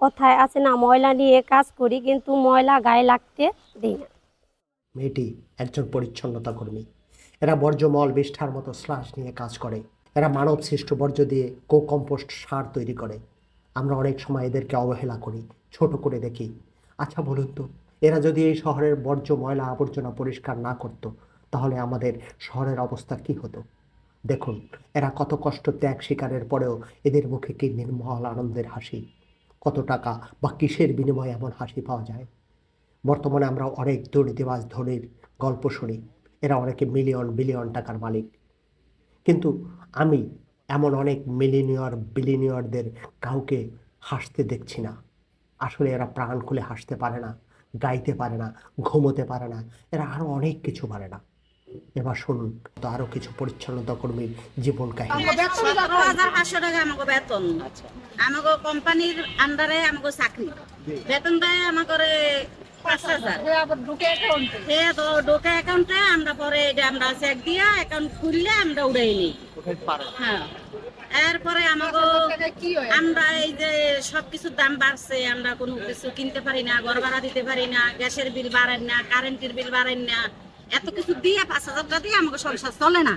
কথায় আছে না, ময়লা নিয়ে কাজ করি, কিন্তু ময়লা গায়ে লাগতে দিই না। মেয়েটি একজন পরিচ্ছন্নতা কর্মী। এরা বর্জ্যমল বিষ্ঠার মতো স্লাশ নিয়ে কাজ করে। এরা মানব সৃষ্ট বর্জ্য দিয়ে কো কম্পোস্ট সার তৈরি করে। আমরা অনেক সময় এদেরকে অবহেলা করি, ছোট করে দেখি। আচ্ছা বলুন তো, এরা যদি এই শহরের বর্জ্য ময়লা আবর্জনা পরিষ্কার না করত, তাহলে আমাদের শহরের অবস্থা কি হতো? দেখুন, এরা কত কষ্ট ত্যাগ স্বীকারের পরেও এদের মুখে কি নির্মল আনন্দের হাসি? কত টাকা বা কিসের বিনিময়ে এমন হাসি পাওয়া যায়? বর্তমানে আমরা অনেক দুর্নীতিবাজ ধনির গল্প শুনি, এরা অনেকে মিলিয়ন বিলিয়ন টাকার মালিক। কিন্তু আমি এমন অনেক মিলিনিয়র বিলিনিয়রদের কাউকে হাসতে দেখছি না। আসলে এরা প্রাণ খুলে হাসতে পারে না, গাইতে পারে না, ঘুমোতে পারে না, এরা আরও অনেক কিছু পারে না। এবার শুনুন তো আরও কিছু পরিচ্ছন্নতা কর্মীর জীবন কাহিনী। হাজার পাঁচশো টাকা আমাকে বেতন। আমাকে কোম্পানির আন্ডারে আমাকে চাকরি। বেতন দেয় আমাকে পাঁচ হাজার। সে অ্যাকাউন্টে আমরা পরে এটা আমরা চেক দিয়া অ্যাকাউন্ট খুললে আমরা উড়াই নিই। হ্যাঁ। এরপরে আমাকে আমরা এই যে সবকিছুর দাম বাড়ছে আমরা কোনো কিছু কিনতে পারি না ঘর ভাড়া দিতে পারি না গ্যাসের বিল বাড়েন না কারেন্টের বিল বাড়েন না। এত কিছু দিয়ে পাঁচ হাজার টাকা দিয়ে আমাকে সংসার চলে না।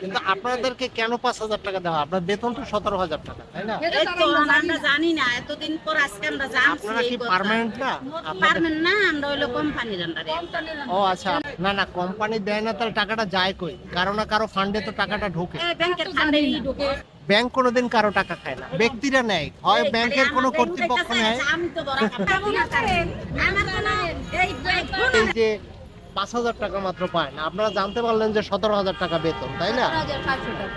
কিন্তু আপনাদেরকে কেন পাঁচ হাজার টাকা দেওয়া আপনার বেতন তো সতেরো হাজার টাকা তাই না? এই তো আমরা জানি না এতদিন পর আজকে আমরা জানছি আপনারা কি পার্মানেন্ট না? পারবেন না আমরা হইল কোম্পানির আন্ডারে ও আচ্ছা না না কোম্পানি দেয় না তাহলে টাকাটা যায় কই? কারও না কারও ফান্ডে তো টাকাটা ঢোকে। ব্যাংকের ফান্ডে ঢুকে। ব্যাংক কোনোদিন কারও টাকা খায় না। ব্যক্তিরা নেয়। হয় ব্যাংকের কোনো কর্তৃপক্ষ নেয়। আমি তো ধরা খাব না তারে। আমার কোনো এই এই এই যে পাঁচ হাজার টাকা মাত্র পায় না। আপনারা জানতে পারলেন যে সতেরো হাজার টাকা বেতন তাই না?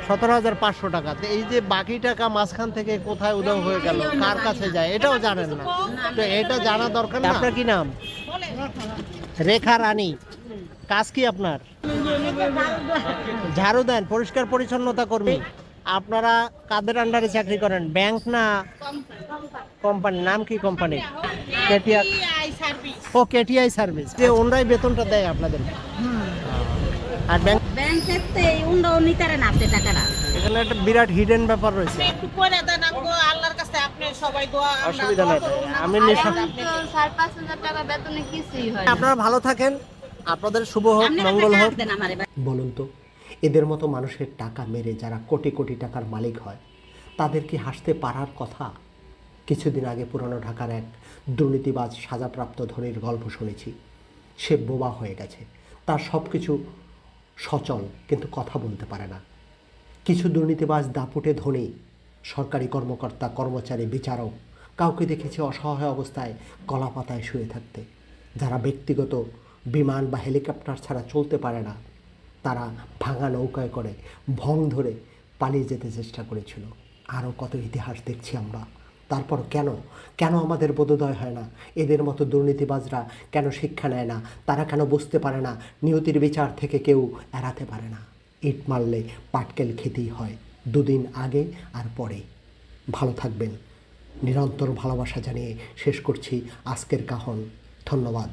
সতেরো হাজার পাঁচশো টাকা। তো এই যে বাকি টাকা মাঝখান থেকে কোথায় উধাও হয়ে গেল কার কাছে যায় এটাও জানেন না। তো এটা জানা দরকার না? আপনার কি নাম? রেখা রানী। কাজ কি আপনার? ঝাড়ু দেন পরিষ্কার পরিচ্ছন্নতা কর্মী। আপনারা কাদের আন্ডারে চাকরি করেন? ব্যাংক না কোম্পানি নাম কি কোম্পানি কেটিআর ও কেটিআই সার্ভিস যে ওনরাই বেতনটা দেয় আপনাদের? আর ব্যাংক ব্যাংকের তো এই উন্ডাও নিতারে না আপনি টাকাটা। এখানে একটা বিরাট হিডেন ব্যাপার রয়েছে। একটু দেন আমগো আল্লাহর কাছে আপনি সবাই দোয়া অসুবিধা নাই। আমি নিঃসন্দেহে- সাড়ে পাঁচ হাজার টাকা বেতনে কিছুই হয় আপনারা ভালো থাকেন। আপনাদের শুভ হোক মঙ্গল হোক। বলুন তো এদের মতো মানুষের টাকা মেরে যারা কোটি কোটি টাকার মালিক হয় তাদের কি হাসতে পারার কথা? কিছুদিন আগে পুরনো ঢাকার এক দুর্নীতিবাজ সাজাপ্রাপ্ত ধনীর গল্প শুনেছি। সে বোবা হয়ে গেছে। তার সব কিছু সচল, কিন্তু কথা বলতে পারে না। কিছু দুর্নীতিবাজ দাপুটে ধনী, সরকারি কর্মকর্তা, কর্মচারী, বিচারক, কাউকে দেখেছি অসহায় অবস্থায় কলা পাতায় শুয়ে থাকতে, যারা ব্যক্তিগত বিমান বা হেলিকপ্টার ছাড়া চলতে পারে না। তারা ভাঙা নৌকায় করে ভং ধরে পালিয়ে যেতে চেষ্টা করেছিল। আরও কত ইতিহাস দেখছি আমরা। তারপর কেন? কেন আমাদের বোধোদয় হয় না? এদের মতো দুর্নীতিবাজরা কেন শিক্ষা নেয় না? তারা কেন বুঝতে পারে না? নিয়তির বিচার থেকে কেউ এড়াতে পারে না। ইট মারলে পাটকেল খেতেই হয়। দুদিন আগে আর পরে। ভালো থাকবেন। নিরন্তর ভালোবাসা জানিয়ে শেষ করছি আজকের কাহন। ধন্যবাদ।